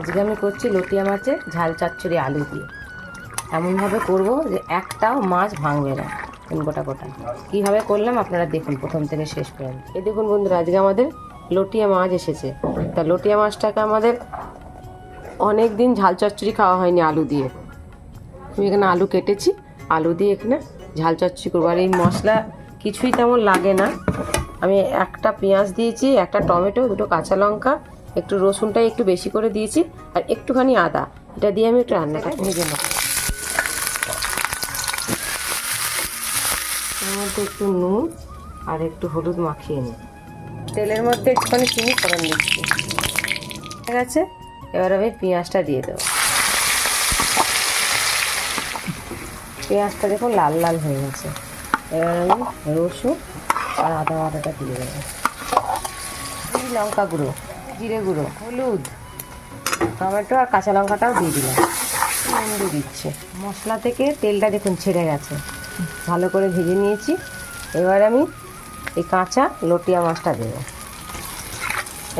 আজকে আমি করছি লটিয়া মাছের ঝাল চচ্চড়ি আলু দিয়ে। এমনভাবে করব যে একটাও মাছ ভাঙবে না গোটা গোটা। কীভাবে করলাম আপনারা দেখুন প্রথম থেকে শেষ পর্যন্ত। এই দেখুন বন্ধুরা, আজকে আমাদের লটিয়া মাছ এসেছে। তা লটিয়া মাছটাকে আমাদের অনেক দিন ঝাল চচ্চড়ি খাওয়া হয়নি আলু দিয়ে। আমি এখানে আলু কেটেছি, আলু দিয়ে এখানে ঝাল চচ্চড়ি করব। আর এই মশলা কিছুই তেমন লাগে না। আমি একটা পেঁয়াজ দিয়েছি, একটা টমেটো, দুটো কাঁচা লঙ্কা একটু রসুনটাই একটু বেশি করে দিয়েছি আর একটুখানি আদা। এটা দিয়ে আমি একটু রান্নাটা ভেজে নেব। এর মধ্যে একটু নুন আর একটু হলুদ মাখিয়ে নিই। তেলের মধ্যে একটুখানি চিনি ফোড়ন দিচ্ছি। ঠিক আছে? এবার আমি পেঁয়াজটা দিয়ে দেবো। পেঁয়াজটা দেখুন লাল লাল হয়ে গেছে। এবার আমি রসুন আর আদা আদাটা দিয়ে দেবো। লঙ্কা গুঁড়ো। জিরে গুঁড়ো, হলুদ, টমেটো আর কাঁচা লঙ্কাটাও দিয়ে দিলাম। নুন দিয়ে দিচ্ছে। মশলা থেকে তেলটা দেখুন ছেড়ে গেছে। ভালো করে ভেজে নিয়েছি। এবার আমি এই কাঁচা লটিয়া মাছটা দেবো।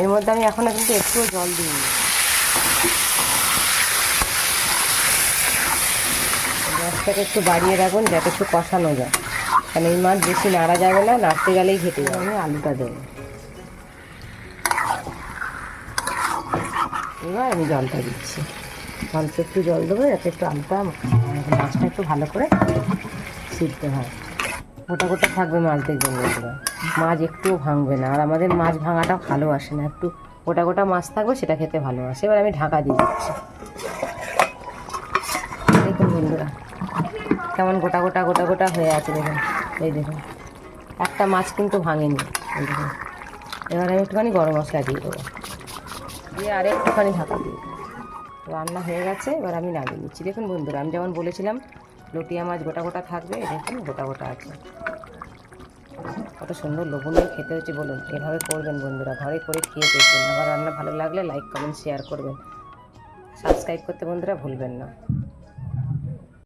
এর মধ্যে আমি এখনও কিন্তু একটু জল দিইনি। গ্যাসটাকে একটু বাড়িয়ে রাখুন, যাতে একটু কষানো যায়। কারণ এই মাছ বেশি নাড়া যাবে না, নাড়তে গেলেই ঘেটে যাবে। আমি আলুটা দেবো। এবার আমি জলটা দিচ্ছি। অল্প একটু জল দেবো, যাতে একটু আলুটা মাছটা একটু ভালো করে সিদ্ধ হয়। গোটা গোটা থাকবে মাছ দেখবেন বন্ধুরা মাছ একটুও ভাঙবে না। আর আমাদের মাছ ভাঙাটা ভালো আসে না। একটু গোটা গোটা মাছ থাকবে, সেটা খেতে ভালোবাসে এবার আমি ঢাকা দিয়ে দিচ্ছি। দেখুন বন্ধুরা, কেমন গোটা গোটা গোটা গোটা হয়ে আছে দেখুন। এই দেখুন, একটা মাছ কিন্তু ভাঙেনি। এবার আমি একটুখানি গরম মশলা দিয়ে দেবো। দিয়ে আর একটুখানি ঢাকা। দিই। রান্না হয়ে গেছে, এবার আমি নামিয়ে নিচ্ছি। দেখুন বন্ধুরা, আমি যেমন বলেছিলাম, লটিয়া মাছ গোটা গোটা থাকবে দেখুন গোটা গোটা আছে। কত সুন্দর লবণীয় খেতে হচ্ছে বলুন, এভাবে করবেন বন্ধুরা, ঘরে করে খেয়ে দেখবেন। আমার রান্না ভালো লাগলে লাইক, কমেন্ট, শেয়ার করবেন। সাবস্ক্রাইব করতে বন্ধুরা ভুলবেন না।